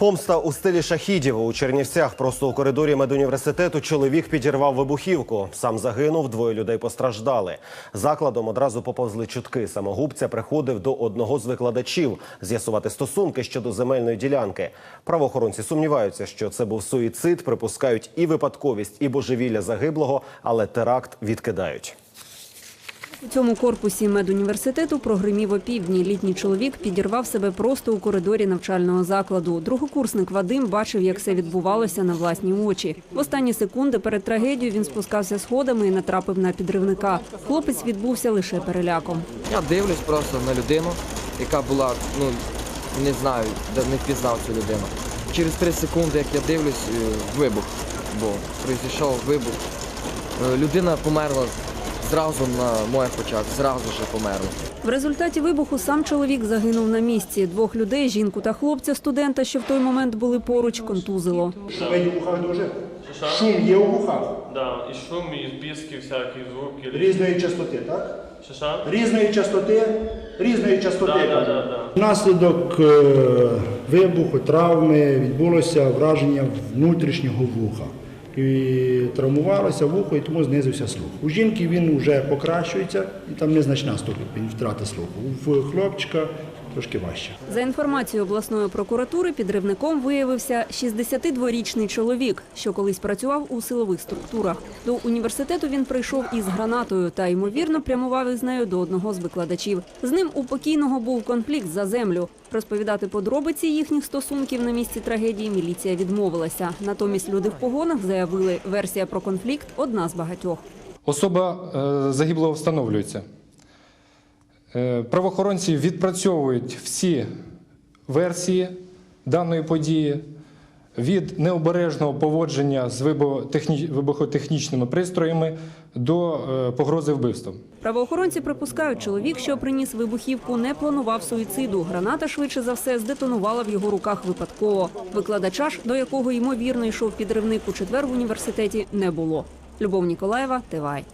Помста у стилі шахідів у Чернівцях. Просто у коридорі медуніверситету чоловік підірвав вибухівку. Сам загинув, двоє людей постраждали. Закладом одразу поповзли чутки. Самогубця приходив до одного з викладачів з'ясувати стосунки щодо земельної ділянки. Правоохоронці сумніваються, що це був суїцид, припускають і випадковість, і божевілля загиблого, але теракт відкидають. У цьому корпусі медуніверситету прогримів опівдні. Літній чоловік підірвав себе просто у коридорі навчального закладу. Другокурсник Вадим бачив, як це відбувалося на власні очі. В останні секунди перед трагедією він спускався сходами і натрапив на підривника. Хлопець відбувся лише переляком. Я дивлюсь просто на людину, яка була, ну не знаю, не впізнав цю людину. Через три секунди, як я дивлюсь, е, вибух був. Пройшов вибух. Е, Людина померла зразу на моїх очах, зразу ж померла. В результаті вибуху сам чоловік загинув на місці. Двох людей, жінку та хлопця, студента, що в той момент були поруч, контузило. Шумить у вухах дуже? Шум є у вухах. Да, і шум, і піски, всякі звуки. Різної частоти, так? Різної частоти, різної частоти. Да, да, да, да. Внаслідок е, вибуху, травми відбулося враження внутрішнього вуха. І травмувалося вухо, і тому знизився слух. У жінки він вже покращується, і там незначна ступінь втрати слуху. У хлопчика трошки важче. За інформацією обласної прокуратури, підривником виявився 62-річний чоловік, що колись працював у силових структурах. До університету він прийшов із гранатою та ймовірно прямував із нею до одного з викладачів. З ним у покійного був конфлікт за землю. Розповідати подробиці їхніх стосунків на місці трагедії міліція відмовилася. Натомість люди в погонах заявили, версія про конфлікт одна з багатьох. Особа е, загиблого встановлюється. Е, Правоохоронці відпрацьовують всі версії даної події від необережного поводження з вибухотехнічними пристроями до е, погрози вбивством. Правоохоронці припускають, чоловік, що приніс вибухівку, не планував суїциду. Граната швидше за все здетонувала в його руках випадково. Викладача ж, до якого ймовірно йшов підривник у четвер в університеті, не було. Любов Ніколаєва, Тивай.